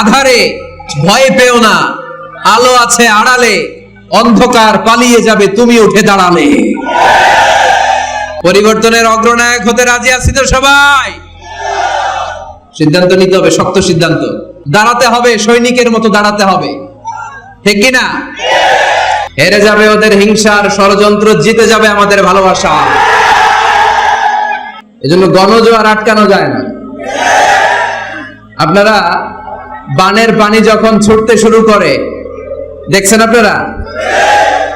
আধারে ভয় পেও না। আলো আছে আড়ালে, অন্ধকার পালিয়ে যাবে, তুমি উঠে দাঁড়ালে। পরিবর্তনের অগ্রনায়ক হতে রাজি আছি তো সবাই? সিদ্ধান্ত নিতে হবে, শক্ত সিদ্ধান্ত। দাঁড়াতে হবে, সৈনিকের মতো দাঁড়াতে হবে। ঠিক কিনা? হেরে যাবে ওদের হিংসার ষড়যন্ত্র, জিতে যাবে আমাদের ভালোবাসা। এজন্য গণজোয়ার আটকানো যায় না। আপনারা বানের পানি যখন ছুটতে শুরু করে, দেখছেন আপনারা?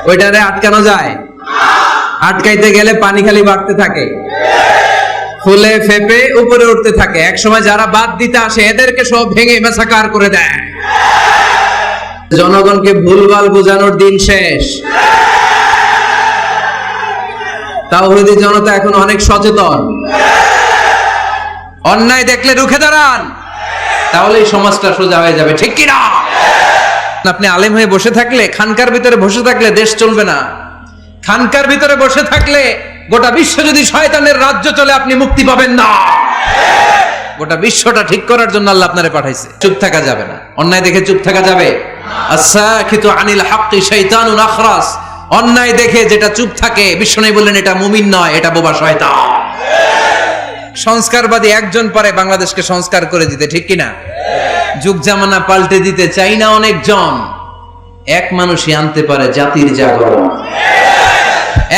ওইটারে আটকানো যায়। আটকাইতে গেলে পানি খালি বাড়তে থাকে। ফুলে ফেপে উপরে উঠতে থাকে। এক সময় যারা বাদ দিতে আসে, এদেরকে সব ভেঙে মেসাকার করে দেয়। জনগণকে ভুলভাল বোঝানোর দিন শেষ। তাওহিদি জনতা এখন অনেক সচেতন। অন্যায় দেখলে রুখে দাঁড়ান। তাহলে এই সমাজটা সোজা হয়ে যাবে, ঠিক কিনা? আপনি আলেম হয়ে বসে থাকলে, খানকার ভিতরে বসে থাকলে দেশ চলবে না। খানকার ভিতরে বসে থাকলে গোটা বিশ্ব যদি শয়তানের রাজ্য চলে, আপনি মুক্তি পাবেন না। গোটা বিশ্বটা ঠিক করার জন্য আল্লাহ আপনারে পাঠাইছে। চুপ থাকা যাবে না। অন্যায় দেখে চুপ থাকা যাবে। আসাখিতু আনিল হাক্কি শাইতানুন আখরাস। অন্যায় দেখে যেটা চুপ থাকে, বিশ্ব বিষ্ণু বললেন এটা মুমিন নয়, এটা বোবা শয়তান। সংস্কারবাদী একজন পারে বাংলাদেশকে সংস্কার করে দিতে, ঠিক কিনা? যুগ জামানা পাল্টে দিতে চাই না অনেকজন। এক মানুষই আনতে পারে জাতির জাগরণ।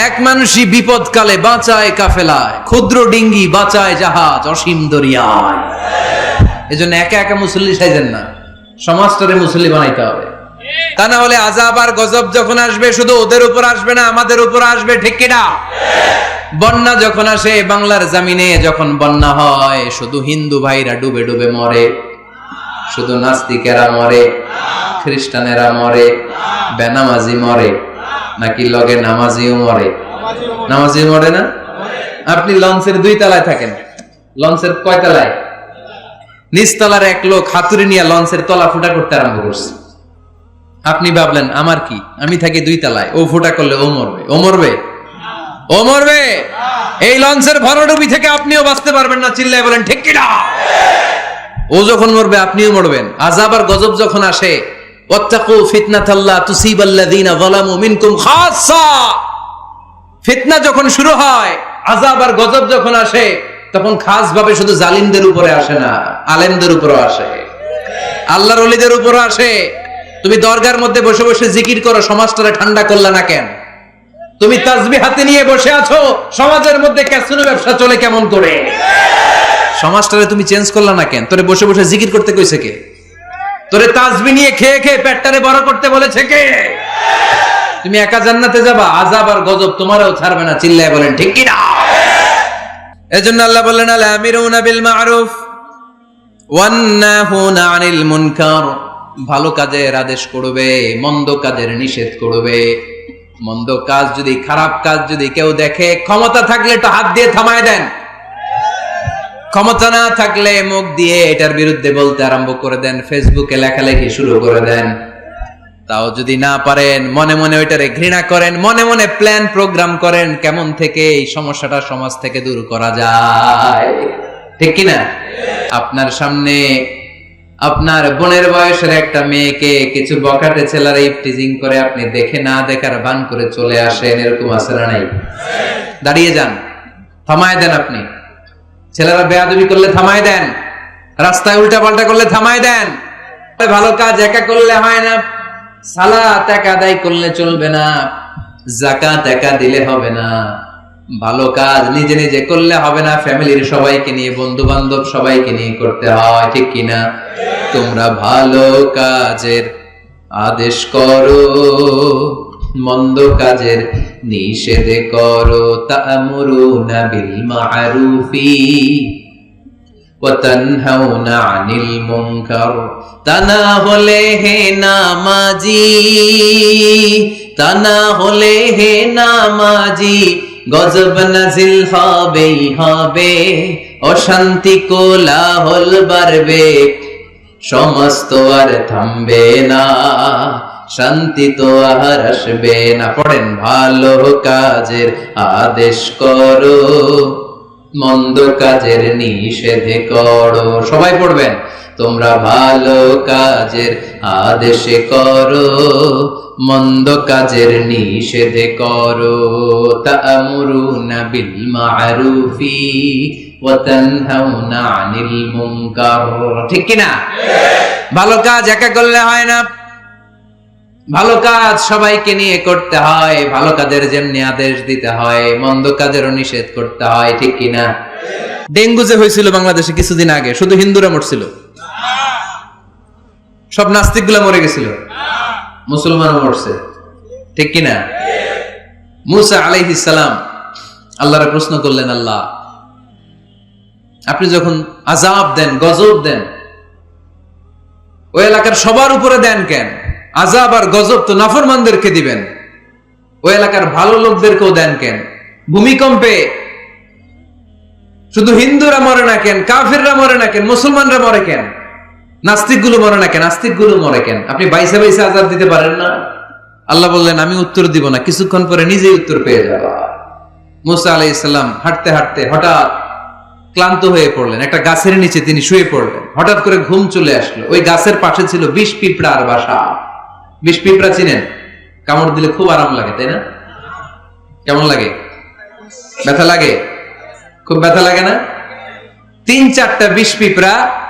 এক মানুষই বিপদকালে বাঁচায় কাফেলায়, ক্ষুদ্র ডিঙ্গি বাঁচায় জাহাজ অসীম দরিয়ায়। এজন্য একা একা মুসল্লি সাইজেন না, সমাজটারে মুসল্লি বানাইতে হবে। তা না হলে আজাব আর গজব যখন আসবে, শুধু ওদের উপর আসবে না, আমাদের উপর আসবে, ঠিক কিনা? বন্যা যখন আসে, বাংলার জামিনে যখন বন্যা হয়, শুধু হিন্দু ভাইরা ডুবে ডুবে মরে, শুধু নাস্তিকেরা মরে, খ্রিস্টানেরা মরে, বেনামাজি মরে, নাকি লগে নামাজিও মরে? নামাজি মরে না? আপনি লঞ্চের দুই তলায় থাকেন। লঞ্চের কয় তলায়? নিচতলার এক লোক হাতুড়ি নিয়ে লঞ্চের তলা ফুটা করতে আরম্ভ করছে। আপনি ভাবলেন, আমার কি? আমি থাকি দুই তলায়। ও ফুটা করলে ও মরবে। ও মরবে? ও মরবে। এই লঞ্চের ভরাডুবি থেকে আপনিও বাঁচতে পারবেন না, চিল্লায় বলেন, ঠিক কিনা? ও যখন মরবে, আপনিও মরবেন। আজাব আর গজব যখন আসে, ওয়াত্তাকু ফিতনাতাল্লাহ তুসিবাল্লাযীনা যালামু মিনকুম খাসসা। ফিতনা যখন শুরু হয় আজাব আর গজব যখন আসে, তখন খাস ভাবে শুধু জালিমদের উপরে আসে না, আলেমদের উপরও আসে। আল্লাহর ওলিদের উপরও আসে। তুমি দরগার মধ্যে বসে বসে জিকির করো, সমাজটারে ঠান্ডা করলা না কেন? তুমি তাজবি হাতে নিয়ে বসে আছো, সমাজের মধ্যে ক্যাসিনো ব্যবসা চলে কেমন করে? সমাজটারে তুমি চেঞ্জ করলা না কেন? তোরে বসে বসে জিকির করতে কইছে কে? তোরে তাজবি নিয়ে খেয়ে খেয়ে পেটটারে বড় করতে বলেছে কে? তুমি একা জান্নাতে যাবা আজাব আর গজব তোমারও ছাড়বে না, চিল্লায় বলেন, ঠিক কি না এজন্য আল্লাহ বললেন, আল আমিরুনা বিল মারুফ, ওয়ান নাহুনা আনিল মুনকার। ভালো কাজের আদেশ করবে, মন্দ কাজের নিষেধ করবে। মন্দ কাজ যদি, খারাপ কাজ যদি কেউ দেখে, ক্ষমতা থাকলে তো হাত দিয়ে থামায় দেন। ক্ষমতা না থাকলে মুখ দিয়ে এটার বিরুদ্ধে বলতে আরম্ভ করে দেন, ফেসবুকে লেখালেখি শুরু করে দেন। তাও যদি না পারেন, মনে মনে ওইটারে ঘৃণা করেন, মনে মনে প্ল্যান প্রোগ্রাম করেন, কেমন থেকে এই সমস্যাটা সমাজ থেকে দূর করা যায়? ঠিক কিনা? আপনার সামনে আপনার বোনের বয়সের একটা মেয়েকে কিছু বকাটে ছেলেরা ইফটিজিং করে, আপনি দেখে না দেখার বান করে চলে আসেন, এরকম আছে না নাই। দাঁড়িয়ে যান, থামায় দেন আপনি। ছেলেরা বেয়াদবি করলে থামায় দেন, রাস্তায় উল্টা পাল্টা করলে থামায় দেন। ভালো কাজ, একা করলে হয় না। সালাত একা আদায় করলে চলবে না জাকাত একা দিলে হবে না। ভালো কাজ নিজে নিজে করলে হবে না, ফ্যামিলির সবাইকে নিয়ে বন্ধু বান্ধব সবাইকে নিয়ে করতে হয়, ঠিক কিনা তোমরা ভালো কাজের আদেশ করো, মন্দ কাজের নিষেধে করো, তা'মুরুনা বিল মা'রুফি ওয়া হলে হে নামাজি তানা হলে হে নামাজি গজব নাজিল হবেই হবে, অশান্তি কোলাহল বাড়বে, সমস্ত আর থামবে না, শান্তি তো আর আসবে না। পড়েন ভালো কাজের আদেশ করো, মন্দ কাজের নিষেধ করো। সবাই পড়বেন, তোমরা ভালো কাজের আদেশে করো। মন্দ কাজের নিষেধ করো। তা'মুরুনা বিল মা'রুফি ওয়া তানহাউনা আনিল মুনকার। ঠিক কি না ভালো কাজ একা করলে হয় না। ভালো কাজ সবাইকে নিয়ে করতে হয়। ভালো কাজের যেমনি আদেশ দিতে হয়। মন্দ কাজেরও নিষেধ করতে হয়। ঠিক কিনা? ডেঙ্গু যে হয়েছিল বাংলাদেশে কিছুদিন আগে শুধু হিন্দুরা মরছিল। সব নাস্তিকগুলা মরে গেছিল। মুসলমানও মরছে। ঠিক কিনা? মুসা আলাইহিস সালাম আল্লাহরে প্রশ্ন করলেন, আল্লাহ, আপনি যখন আজাব দেন, গজব দেন, ওই এলাকার সবার উপরে দেন কেন? আজাব আর গজব তো নাফরমানদেরকে দিবেন। ওই এলাকার ভালো লোকদেরকেও দেন কেন? ভূমিকম্পে শুধু হিন্দুরা মরে না কেন? কাফিররা মরে না কেন? মুসলমানরা মরে কেন? নাস্তিকগুলো মরে না কেন? নাস্তিকগুলো মরে কেন? আপনি বাইসে বাইসে আজাদ দিতে পারেন না? আল্লাহ বললেন, আমি উত্তর দিব না। কিছুক্ষণ পরে নিজেই উত্তর পেয়ে যাবা। মুসা আলাইসাল্লাম হাঁটতে হাঁটতে হঠাৎ ক্লান্ত হয়ে পড়লেন। একটা গাছের নিচে তিনি শুয়ে পড়লেন। হঠাৎ করে ঘুম চলে আসলো। ওই গাছের পাশে ছিল বিষ পিঁপড়ার বাসা। বিষ পিঁপড়া চিনেন? কামড় দিলে খুব আরাম লাগে, তাই না? কেমন লাগে? ব্যথা লাগে? খুব ব্যথা লাগে না? তিন চারটা বিষ পিঁপড়া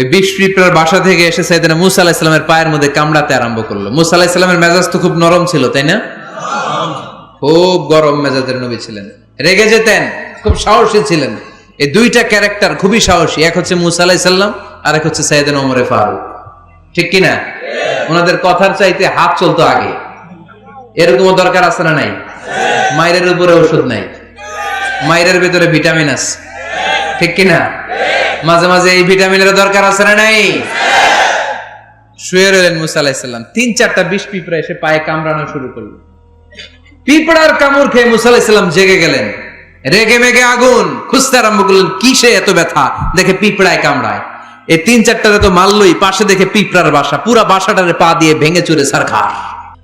ওই পিঁপড়ার বাসা থেকে এসে সাইদানা মুসা আলাহিসাল্লামের পায়ের মধ্যে কামড়াতে আরম্ভ করল। মুসা আলাহিসাল্লামের মেজাজ তো খুব নরম ছিল, তাই না? খুব গরম মেজাজের নবী ছিলেন। রেগে যেতেন, খুব সাহসী ছিলেন। এই দুইটা ক্যারেক্টার খুবই সাহসী, এক হচ্ছে মুসা আলাহিসাল্লাম আর এক হচ্ছে সাইদান ওমরে ফারুক। ঠিক কিনা ওনাদের কথার চাইতে হাত চলতো আগে। এরকম দরকার আছে না নাই? মায়ের উপরে ওষুধ নাই। মায়ের ভিতরে ভিটামিন আছে। ঠিক কিনা মাঝে মাঝে এই ভিটামিনের দরকার আছে না নাই? শুয়ে রইলেন মুসা তিন চারটা বিষ পিঁপড়া এসে পায়ে কামড়ানো শুরু করল। পিঁপড়ার কামড় খেয়ে মুসা জেগে গেলেন। রেগে মেগে আগুন, খুঁজতে আরম্ভ করলেন, কিসে এত ব্যথা? দেখে পিঁপড়ায় কামড়ায়। এই তিন চারটারে তো মারলই, পাশে দেখে পিঁপড়ার বাসা, পুরা বাসাটারে পা দিয়ে ভেঙে চুরে সারখার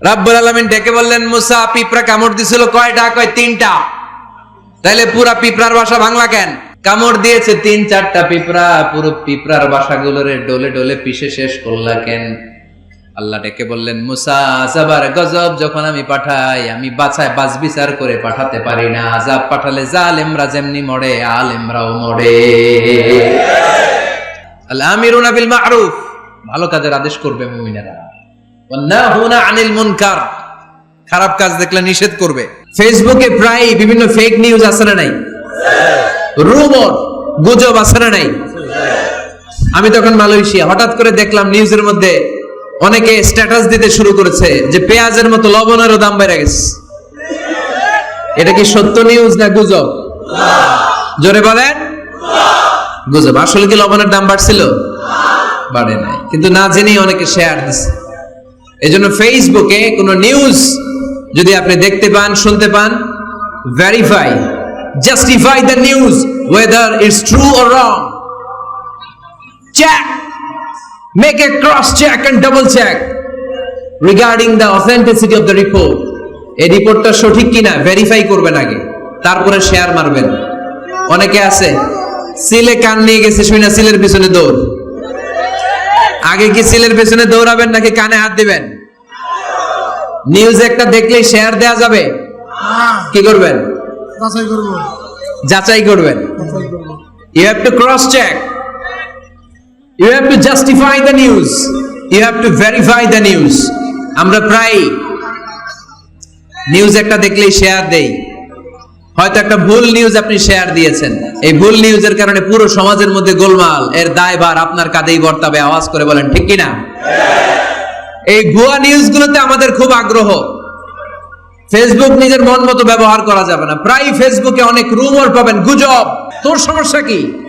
রাব্বুল আলামিন ডেকে বললেন, মুসা, পিঁপড়া কামড় দিছিল কয়টা? কয় তিনটা? তাইলে পুরা পিঁপড়ার বাসা ভাঙলা কেন? কামড় দিয়েছে তিন, চারটা পিঁপড়া, পুরো পিঁপড়ার বাসাগুলোরে ডলে ডলে পিষে শেষ করলা কেন? আল্লাহ ডেকে বললেন, মুসা, আজাবার গজব যখন আমি পাঠাই, আমি বাছায় বাজ বিচার করে পাঠাতে পারি না। আজাব পাঠালে জালেমরা যেমনি মরে, আলেমরাও মরে। আল্লাহ আমিরুনা বিল মারুফ, ভালো কাজের আদেশ করবে মুমিনেরা। ওয়ান্নাহুনা আনিল মুনকার, খারাপ কাজ দেখলে নিষেধ করবে। ফেসবুকে প্রায় বিভিন্ন ফেক নিউজ না নাই। রুমর গুজব আছে না নাই? আমি তখন মালয়েশিয়া, হঠাৎ করে দেখলাম নিউজের মধ্যে অনেকে স্ট্যাটাস দিতে শুরু করেছে যে পেঁয়াজের মতো লবণেরও দাম বেড়ে গেছে। এটা কি সত্য নিউজ না গুজব? জোরে বলেন। গুজব। আসলে কি লবণের দাম বাড়ছিল? বাড়ে নাই। কিন্তু না জেনেই অনেকে শেয়ার দিচ্ছে জন্য ফেসবুকে কোনো নিউজ যদি আপনি দেখতে পান, শুনতে পান verify justify the news whether it's true or wrong check make a cross check and double check regarding the authenticity of the report এই রিপোর্টটা সঠিক কিনা ভেরিফাই করবেন আগে, তারপরে শেয়ার মারবেন। অনেকে আছে, সিলে কান নিয়ে গেছে, শুনে সিলের পিছনে দৌড়। আগে কি সিলের পেছনে দৌড়াবেন নাকি কানে হাত দিবেন? নিউজ একটা দেখলেই শেয়ার দেয়া যাবে। কি করবেন? যাচাই করব। যাচাই করবেন। You have to cross check you have to justify the news you have to verify the news আমরা প্রায় নিউজ একটা দেখলেই শেয়ার দেই। হয়তো একটা ভুল নিউজ আপনি শেয়ার দিয়েছেন। এই ভুল নিউজের কারণে পুরো সমাজের মধ্যে গোলমাল। এর দায়ভার আপনার কাঁধেই বর্তাবে। আওয়াজ করে বলেন ঠিক কিনা? এই ভুয়া নিউজগুলোতে আমাদের খুব আগ্রহ। ফেসবুক নিজের মন মতো ব্যবহার করা যাবে না। প্রায় ফেসবুকে অনেক রুমর পাবেন, গুজব। তোর সমস্যা কি?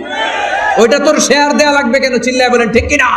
ওইটা তোর শেয়ার দেয়া লাগবে কেন? চিল্লায় বলেন, ঠিক কিনা?